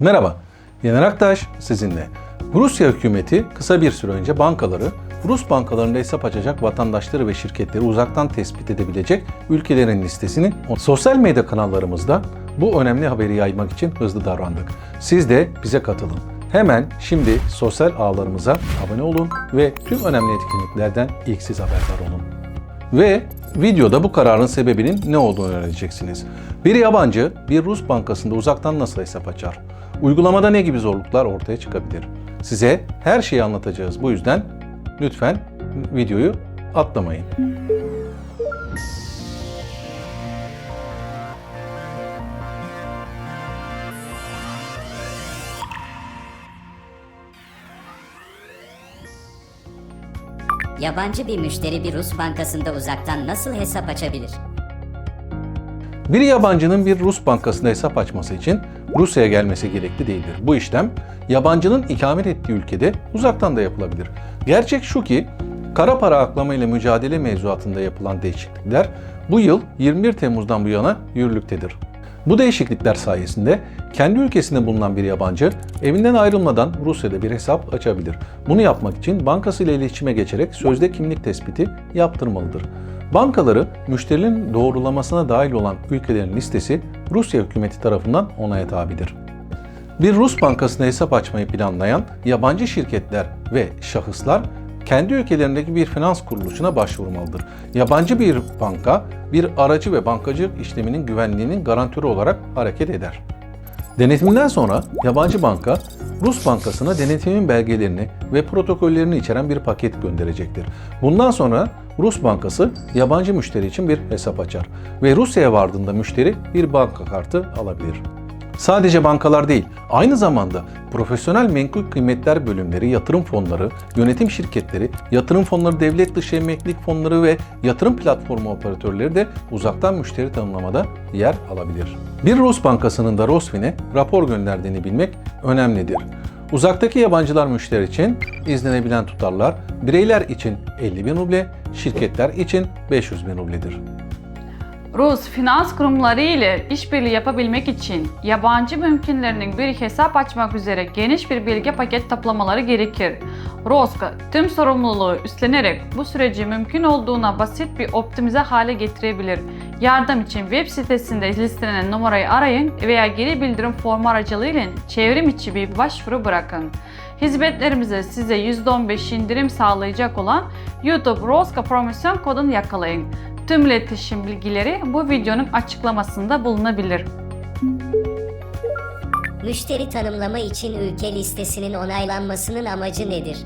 Merhaba, Yener Aktaş sizinle. Rusya hükümeti kısa bir süre önce bankaları, Rus bankalarında hesap açacak vatandaşları ve şirketleri uzaktan tespit edebilecek ülkelerin listesini sosyal medya kanallarımızda bu önemli haberi yaymak için hızlı davrandık. Siz de bize katılın. Hemen şimdi sosyal ağlarımıza abone olun ve tüm önemli etkinliklerden ilk siz haberdar olun. Ve videoda bu kararın sebebinin ne olduğunu öğreneceksiniz. Bir yabancı bir Rus bankasında uzaktan nasıl hesap açar? Uygulamada ne gibi zorluklar ortaya çıkabilir? Size her şeyi anlatacağız. Bu yüzden lütfen videoyu atlamayın. Yabancı bir müşteri bir Rus bankasında uzaktan nasıl hesap açabilir? Bir yabancının bir Rus bankasında hesap açması için Rusya'ya gelmesi gerekli değildir. Bu işlem yabancının ikamet ettiği ülkede uzaktan da yapılabilir. Gerçek şu ki kara para aklama ile mücadele mevzuatında yapılan değişiklikler bu yıl 21 Temmuz'dan bu yana yürürlüktedir. Bu değişiklikler sayesinde kendi ülkesinde bulunan bir yabancı evinden ayrılmadan Rusya'da bir hesap açabilir. Bunu yapmak için bankasıyla iletişime geçerek sözde kimlik tespiti yaptırmalıdır. Bankaları müşterinin doğrulamasına dahil olan ülkelerin listesi Rusya hükümeti tarafından onaya tabidir. Bir Rus bankasına hesap açmayı planlayan yabancı şirketler ve şahıslar kendi ülkelerindeki bir finans kuruluşuna başvurmalıdır. Yabancı bir banka bir aracı ve bankacılık işleminin güvenliğinin garantörü olarak hareket eder. Denetimden sonra yabancı banka Rus bankasına denetimin belgelerini ve protokollerini içeren bir paket gönderecektir. Bundan sonra Rus bankası yabancı müşteri için bir hesap açar ve Rusya'ya vardığında müşteri bir banka kartı alabilir. Sadece bankalar değil, aynı zamanda profesyonel menkul kıymetler bölümleri, yatırım fonları, yönetim şirketleri, yatırım fonları, devlet dışı emeklilik fonları ve yatırım platformu operatörleri de uzaktan müşteri tanımlamada yer alabilir. Bir Rus bankasının da Rosfin'e rapor gönderdiğini bilmek önemlidir. Uzaktaki yabancılar müşteri için izlenebilen tutarlar, bireyler için 50 bin ruble, şirketler için 500 bin rubledir. Rus finans kurumları ile işbirliği yapabilmek için yabancı mümkünlerinin bir hesap açmak üzere geniş bir bilgi paket toplamaları gerekir. Roska tüm sorumluluğu üstlenerek bu süreci mümkün olduğuna basit bir optimize hale getirebilir. Yardım için web sitesinde listelenen numarayı arayın veya geri bildirim formu aracılığıyla çevrim içi bir başvuru bırakın. Hizmetlerimize size %15 indirim sağlayacak olan YouTube Roska promosyon kodunu yakalayın. Tüm iletişim bilgileri bu videonun açıklamasında bulunabilir. Müşteri tanımlama için ülke listesinin onaylanmasının amacı nedir?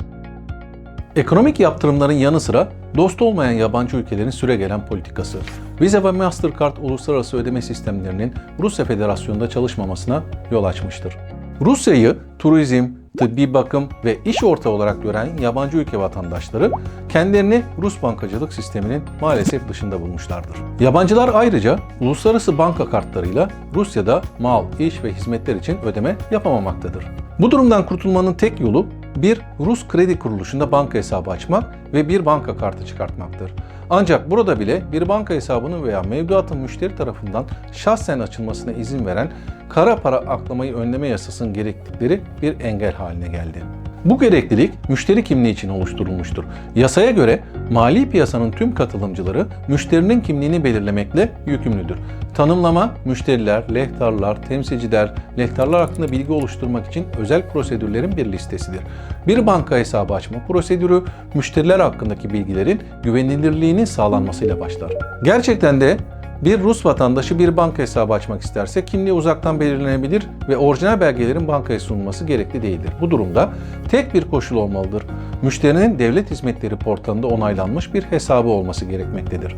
Ekonomik yaptırımların yanı sıra dost olmayan yabancı ülkelerin süregelen politikası, Visa ve Mastercard uluslararası ödeme sistemlerinin Rusya Federasyonu'nda çalışmamasına yol açmıştır. Rusya'yı turizm, tıbbi bakım ve iş ortağı olarak gören yabancı ülke vatandaşları kendilerini Rus bankacılık sisteminin maalesef dışında bulmuşlardır. Yabancılar ayrıca uluslararası banka kartlarıyla Rusya'da mal, iş ve hizmetler için ödeme yapamamaktadır. Bu durumdan kurtulmanın tek yolu bir Rus kredi kuruluşunda banka hesabı açmak ve bir banka kartı çıkartmaktır. Ancak burada bile bir banka hesabının veya mevduatın müşteri tarafından şahsen açılmasına izin veren kara para aklamayı önleme yasasının gerektikleri bir engel haline geldi. Bu gereklilik müşteri kimliği için oluşturulmuştur. Yasaya göre mali piyasanın tüm katılımcıları müşterinin kimliğini belirlemekle yükümlüdür. Tanımlama, müşteriler, lehtarlar, temsilciler, lehtarlar hakkında bilgi oluşturmak için özel prosedürlerin bir listesidir. Bir banka hesabı açma prosedürü, müşteriler hakkındaki bilgilerin güvenilirliğinin sağlanmasıyla başlar. Gerçekten de bir Rus vatandaşı bir banka hesabı açmak isterse kimliği uzaktan belirlenebilir ve orijinal belgelerin bankaya sunulması gerekli değildir. Bu durumda tek bir koşul olmalıdır. Müşterinin devlet hizmetleri portalında onaylanmış bir hesabı olması gerekmektedir.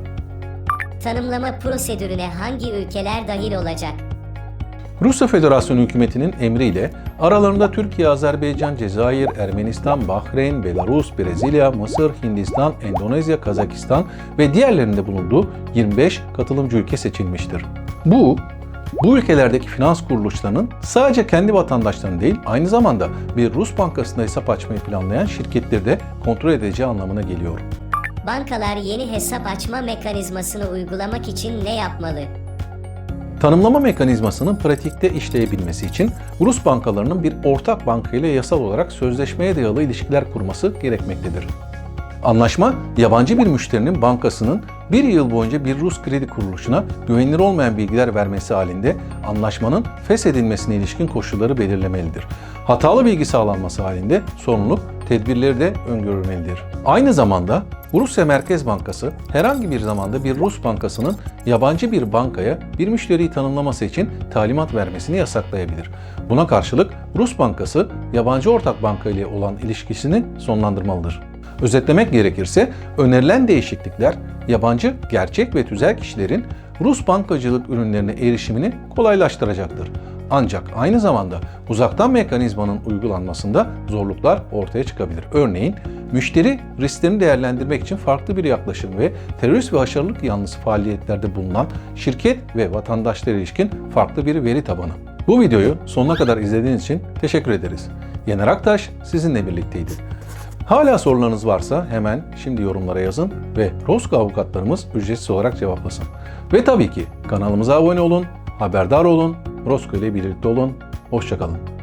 Tanımlama prosedürüne hangi ülkeler dahil olacak? Rusya Federasyonu hükümetinin emriyle aralarında Türkiye, Azerbaycan, Cezayir, Ermenistan, Bahreyn, Belarus, Brezilya, Mısır, Hindistan, Endonezya, Kazakistan ve diğerlerinde bulunduğu 25 katılımcı ülke seçilmiştir. Bu, bu ülkelerdeki finans kuruluşlarının sadece kendi vatandaşlarını değil, aynı zamanda bir Rus bankasında hesap açmayı planlayan şirketleri de kontrol edeceği anlamına geliyor. Bankalar yeni hesap açma mekanizmasını uygulamak için ne yapmalı? Tanımlama mekanizmasının pratikte işleyebilmesi için Rus bankalarının bir ortak banka ile yasal olarak sözleşmeye dayalı ilişkiler kurması gerekmektedir. Anlaşma, yabancı bir müşterinin bankasının bir yıl boyunca bir Rus kredi kuruluşuna güvenilir olmayan bilgiler vermesi halinde anlaşmanın feshedilmesine ilişkin koşulları belirlemelidir. Hatalı bilgi sağlanması halinde sorumluluk tedbirleri de öngörülmelidir. Aynı zamanda Rusya Merkez Bankası herhangi bir zamanda bir Rus bankasının yabancı bir bankaya bir müşteriyi tanımlaması için talimat vermesini yasaklayabilir. Buna karşılık Rus bankası yabancı ortak banka ile olan ilişkisini sonlandırmalıdır. Özetlemek gerekirse önerilen değişiklikler yabancı gerçek ve tüzel kişilerin Rus bankacılık ürünlerine erişimini kolaylaştıracaktır. Ancak aynı zamanda uzaktan mekanizmanın uygulanmasında zorluklar ortaya çıkabilir. Örneğin müşteri risklerini değerlendirmek için farklı bir yaklaşım ve terörist ve haşarılık yanlısı faaliyetlerde bulunan şirket ve vatandaşlara ilişkin farklı bir veri tabanı. Bu videoyu sonuna kadar izlediğiniz için teşekkür ederiz. Yener Aktaş sizinle birlikteydi. Hala sorularınız varsa hemen şimdi yorumlara yazın ve Roska avukatlarımız ücretsiz olarak cevaplasın. Ve tabii ki kanalımıza abone olun, haberdar olun, Roska ile birlikte olun. Hoşçakalın.